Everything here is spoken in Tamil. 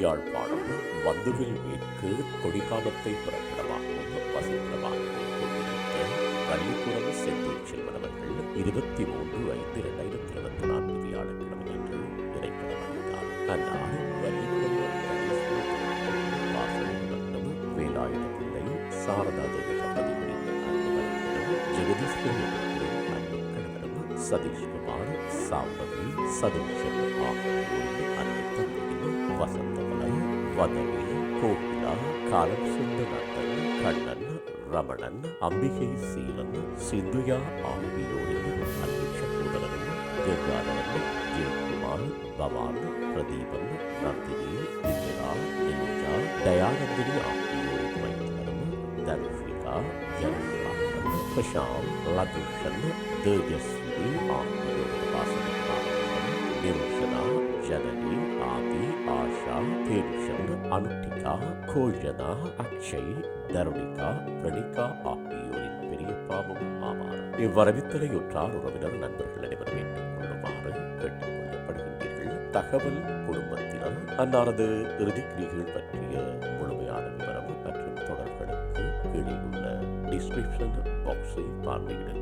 யாழ்ப்பாணம் மந்துவில் மேற்கு கொடிகாலத்தை புறப்படமாகவும் வசிப்பிடமாகவும் கொண்டிருந்த பள்ளிப்புறம் செந்தூர் செல்வன் அவர்கள் இருபத்தி மூன்று ஐந்து இரண்டாயிரத்தி இருபத்தி நான்கு வியாழக்கிழமை என்று இறைப்படமாகிறார் அந்நாள் வேலாயுத பிள்ளை சாரதா தேவி தம்பதிகளின் அன்பு ஜெகதீஸ்வரன் அன்பு கணவரும் சதீஷ்குமார் சாம்பவி சதீஷன் ஆகியோரின் அன்பு தந்தையும் வசந்தவனம் வதனி கோகிலா காலம் சுந்தரத்தன் கண்ணன் ரமணன் அம்பிகை சீலன் சிந்துயா ஆகியோரின் அன்பு சகோதரன் கங்காதரன் ஜெயக்குமார் பவான் பிரதீபன் நந்தினி இந்திரா நிலஜா தயானந்தினி ஆகியோரின் மைந்தரும் தனுஷிகா ஜனநாதன் பிரஷாம் லதுஷன் தேஜஸ்வி ஆகியோரின் வாசகமானவன் நிருஷனா ஜனனி ஆதி ஆஷா தேனுஷன் அனுட்டிகா கோஜனா அக்ஷய் தருணிகா பிரணிகா ஆகியோரின் பெரிய பாவம் ஆவார் இவ்வரவித்தலையுற்றார் உறவினர் நண்பர்கள் அனைவரும் ஏற்றுக்கொள்ளுமாறு கேட்டுக் கொள்ளப்படுகின்றீர்கள் தகவல் குடும்பத்தினர் அன்னாரது இறுதிக்கிரிகள் பற்றிய முழுமையான விவரம் மற்றும் தொடர்களுக்கு கீழே உள்ள டிஸ்கிரிப்ஷன் பாக்ஸை பார்வையிடுங்கள்.